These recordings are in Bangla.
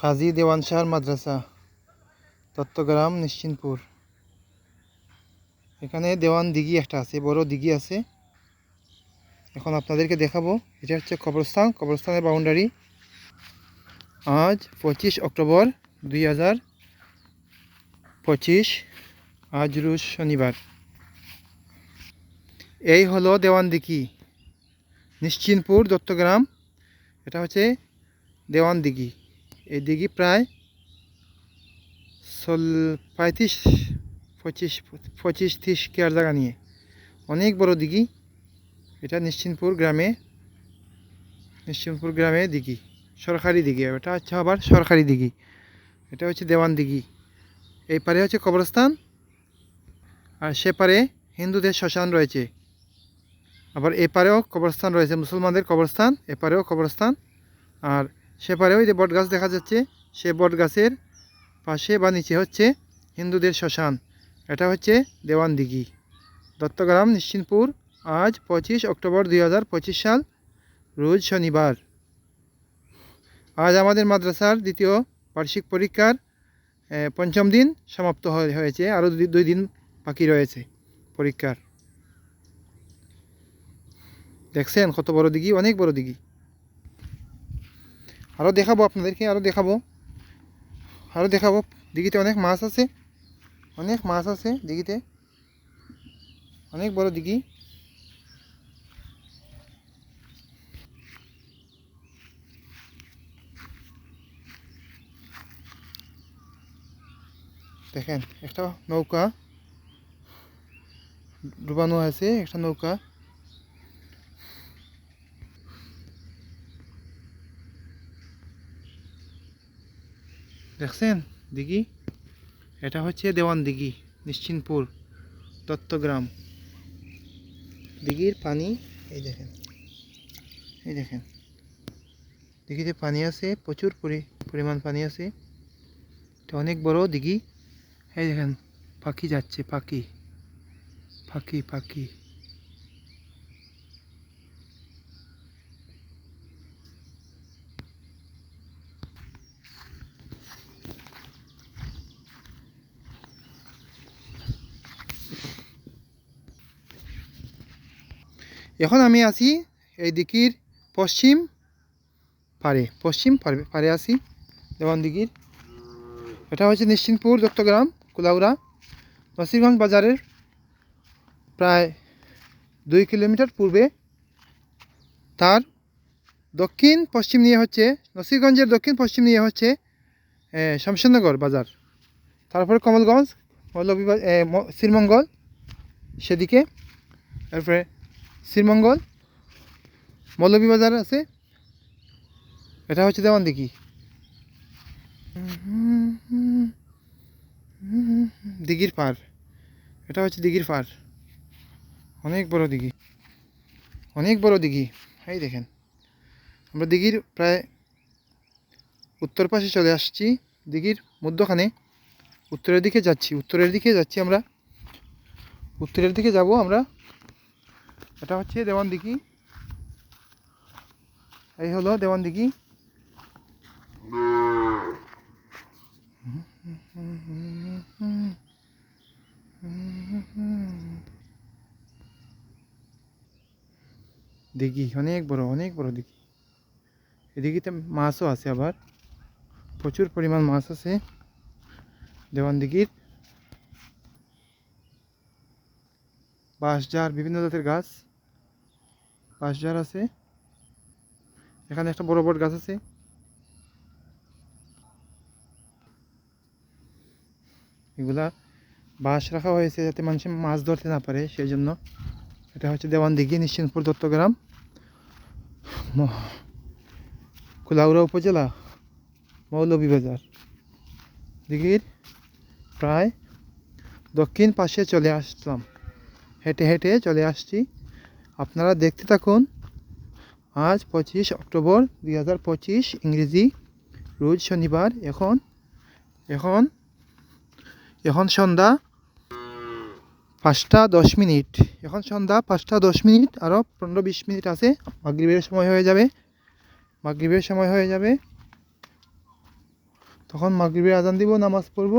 কাজী দেওয়ান শাহ মাদ্রাসা তত্ত্বগ্রাম নিশ্চিন্তপুর এখানে দেওয়ান দিঘি একটা আছে, বড় দিঘি আছে। এখন আপনাদেরকে দেখাবো, এটা হচ্ছে কবরস্থান, কবরস্থানের বাউন্ডারি আজ পঁচিশ অক্টোবর দুই হাজার পঁচিশ, আজ রোজ শনিবার। এই হলো দেওয়ান দিঘি নিশ্চিন্তপুর দত্তগ্রাম এটা হচ্ছে দেওয়ান দিঘি প্রায় চল, পঁয়ত্রিশ, পঁচিশ পঁচিশ ত্রিশ কেয়ার জায়গা নিয়ে। অনেক বড় দিঘি। এটা নিশ্চিন্তপুর গ্রামে নিশ্চিন্তপুর গ্রামে দিঘি। সরকারি দিঘি, এটা হচ্ছে আবার সরকারি দিঘি। এটা হচ্ছে দেওয়ান দিঘি। এই পারে হচ্ছে কবরস্থান। আর সে পারে হিন্দুদের শ্মশান রয়েছে। আবার এপারেও কবরস্থান রয়েছে, মুসলমানদের কবরস্থান এপারেও কবরস্থান। আর সেপারেও ওই যে বট গাছ দেখা যাচ্ছে, সে বট গাছের পাশে বা নিচে হচ্ছে হিন্দুদের শ্মশান। এটা হচ্ছে দেওয়ান দিঘি। দত্তগ্রাম নিশ্চিন্তপুর আজ পঁচিশ অক্টোবর দুই হাজার পঁচিশ সাল, রোজ শনিবার। আজ আমাদের মাদ্রাসার দ্বিতীয় বার্ষিক পরীক্ষার পঞ্চম দিন সমাপ্ত হয়ে- হয়েছে। আরও দুই দিন বাকি রয়েছে পরীক্ষার। দেখছেন কত বড় দিঘি, অনেক বড় দিঘি। আরও দেখাবো আপনাদেরকে আরও দেখাবো। আরও দেখাবো। দিঘিতে অনেক মাছ আছে। অনেক মাছ আছে দিঘিতে। অনেক বড় দিঘি। দেখেন, একটা নৌকা ডুবানো আছে, একটা নৌকা। দেখছেন? দিঘি? এটা হচ্ছে দেওয়ান দিঘি নিশ্চিন্তপুর দত্তগ্রাম। দিঘির পানি, এই দেখেন। এই দেখেন। দিঘিতে পানি আছে, প্রচুর পরি, পরিমাণ পানি আছে। এটা অনেক বড় দিঘি। এই দেখেন, পাখি যাচ্ছে, পাখি। পাখি পাখি। এখন আমি আছি এই দিকির পশ্চিম পারে পশ্চিম পারে আছি দেওয়ান দিঘির। এটা হচ্ছে নিশ্চিন্তপুর দত্তগ্রাম কুলাউড়া নসিরগঞ্জ বাজারের প্রায় দুই কিলোমিটার পূর্বে। তার দক্ষিণ পশ্চিম নিয়ে হচ্ছে নসিরগঞ্জের দক্ষিণ পশ্চিম নিয়ে হচ্ছে এ, শমশেরনগর বাজার। তারপরে কমলগঞ্জ মৌলভীবাজ শ্রীমঙ্গল সেদিকে। তারপরে শ্রীমঙ্গল, মৌলভীবাজার আছে। এটা হচ্ছে দেওয়ান দিঘি দিঘির পার। এটা হচ্ছে দিঘির পার। অনেক বড় দিঘি। অনেক বড় দিঘি। এই দেখেন। আমরা দিঘির প্রায় উত্তর পাশে চলে আসছি। দিঘির মধ্যখানে উত্তরের দিকে যাচ্ছি। উত্তরের দিকে যাচ্ছি আমরা। উত্তরের দিকে যাব আমরা এটা হচ্ছে দেওয়ান দিঘি এই হলো দেওয়ান দিঘি দিঘি অনেক বড় অনেক বড় দিঘি। দিঘিতে মাছও আছে আবার। প্রচুর পরিমাণ মাছ আছে দেওয়ান দিঘির বাঁশঝাড়, বিভিন্ন জাতের গাছ। বাঁশঝাড় আছে। এখানে একটা বড় বড় গাছ আছে। এগুলা বাঁশ রাখা হয়েছে যাতে মানুষ মাছ ধরতে না পারে সেই জন্য এটা হচ্ছে দেওয়ান দিঘি, নিশ্চিন্তপুর দত্তগ্রাম কুলাউড়া উপজেলা মৌলভীবাজার দিঘির প্রায় দক্ষিণ পাশে চলে আসলাম। হেঁটে হেঁটে চলে আসছি। আপনারা দেখতে থাকুন। আজ পঁচিশ অক্টোবর দুই হাজার পঁচিশ, ইংরেজি। রোজ শনিবার, এখন এখন এখন সন্ধ্যা পাঁচটা দশ মিনিট। এখন সন্ধ্যা পাঁচটা দশ মিনিট আরও পনেরো বিশ মিনিট আছে। মাগরিবের সময় হয়ে যাবে। মাগরিবের সময় হয়ে যাবে। তখন মাগরিবের আজান দিব, নামাজ পড়ব।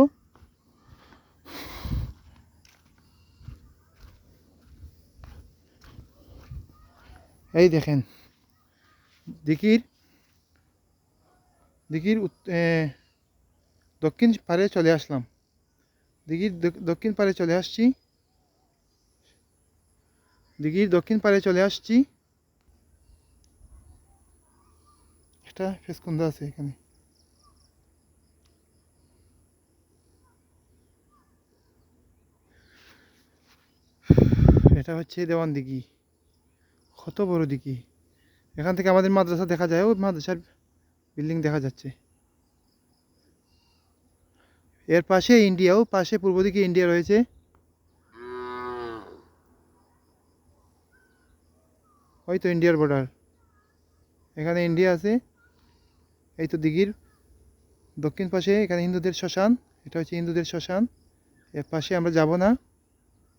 এই দেখেন দিকির উত- দক্ষিণ পারে চলে আসলাম। দিঘির দক্ষিণ পারে চলে আসছি। দিঘির দক্ষিণ পারে চলে আসছি। একটা ফেসকুন্দা আছে এখানে। এটা হচ্ছে দেওয়ান দিঘি। কত বড় দিঘি? এখান থেকে আমাদের মাদ্রাসা দেখা যায়, ও মাদ্রাসার বিল্ডিং দেখা যাচ্ছে। এর পাশে ইন্ডিয়াও পাশে পূর্ব দিকে ইন্ডিয়া রয়েছে। হয়তো ইন্ডিয়ার বর্ডার এখানে ইন্ডিয়া আছে। এই তো দিঘির দক্ষিণ পাশে, এখানে হিন্দুদের শ্মশান, এটা হচ্ছে হিন্দুদের শ্মশান। এর পাশে আমরা যাব না,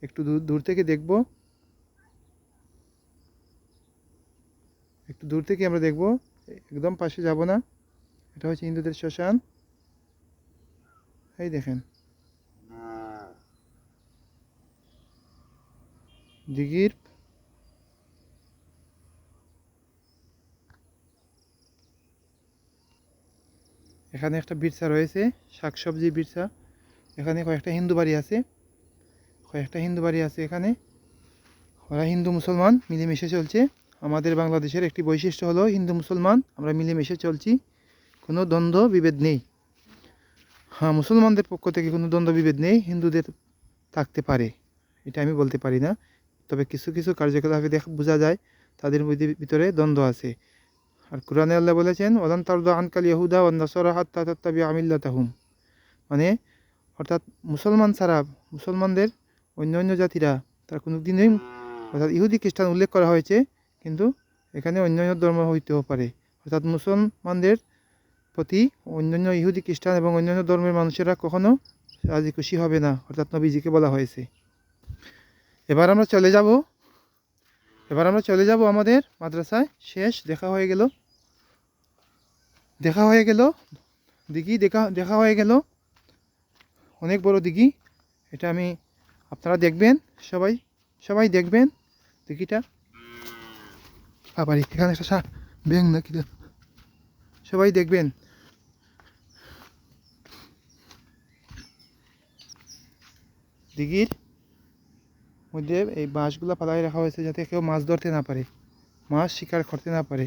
একটু দূর থেকে দেখব। দূর থেকে আমরা দেখব, একদম পাশে যাব না। এটা হচ্ছে হিন্দুদের শ্মশান। এই দেখেন। দিঘির এখানে একটা বিরসা রয়েছে, শাকসবজি বিরসা। এখানে কয়েকটা হিন্দু বাড়ি আছে। কয়েকটা হিন্দু বাড়ি আছে এখানে। ওরা হিন্দু মুসলমান, মিলেমিশে চলছে। আমাদের বাংলাদেশের একটি বৈশিষ্ট্য হলো হিন্দু মুসলমান, আমরা মিলেমিশে চলছি, কোনো দ্বন্দ্ব বিভেদ নেই। হ্যাঁ মুসলমানদের পক্ষ থেকে কোনো দ্বন্দ্ব বিভেদ নেই, হিন্দুদের থাকতে পারে, এটা আমি বলতে পারি না। তবে কিছু কিছু কার্যকলাপে দেখ, বোঝা যায়, তাদের মধ্যে ভিতরে দ্বন্দ্ব আছে। আর কোরআনে আল্লাহ বলেছেন ওলান তারদ আনকাল ইয়াহুদা ও নাসরা হাত্তা তাত্তাবি আমিল্লাতাহুম। মানে অর্থাৎ মুসলমান ছাড়া মুসলমানদের অন্য অন্য জাতিরা, তার কোনো দিনই অর্থাৎ ইহুদি খ্রিস্টান উল্লেখ করা হয়েছে কিন্তু এখানে অন্যান্য ধর্ম হইতেও পারে। অর্থাৎ মুসলমানদের প্রতি অন্যান্য ইহুদি খ্রিস্টান এবং অন্যান্য ধর্মের মানুষেরা কখনো রাজি খুশি হবে না, অর্থাৎ নবীজিকে বলা হয়েছে। এবার আমরা চলে যাব, এবার আমরা চলে যাব আমাদের মাদ্রাসায়। শেষ, দেখা হয়ে গেল। দেখা হয়ে গেল, দিঘি দেখা দেখা হয়ে গেল। অনেক বড় দিঘি। এটা আমি, আপনারা দেখবেন, সবাই সবাই দেখবেন দিঘিটা। আবার এখানে একটা ব্যাং নাকি কিন্তু সবাই দেখবেন। দিঘির মধ্যে এই বাঁশগুলো পালাই রাখা হয়েছে যাতে কেউ মাছ ধরতে না পারে, মাছ শিকার করতে না পারে।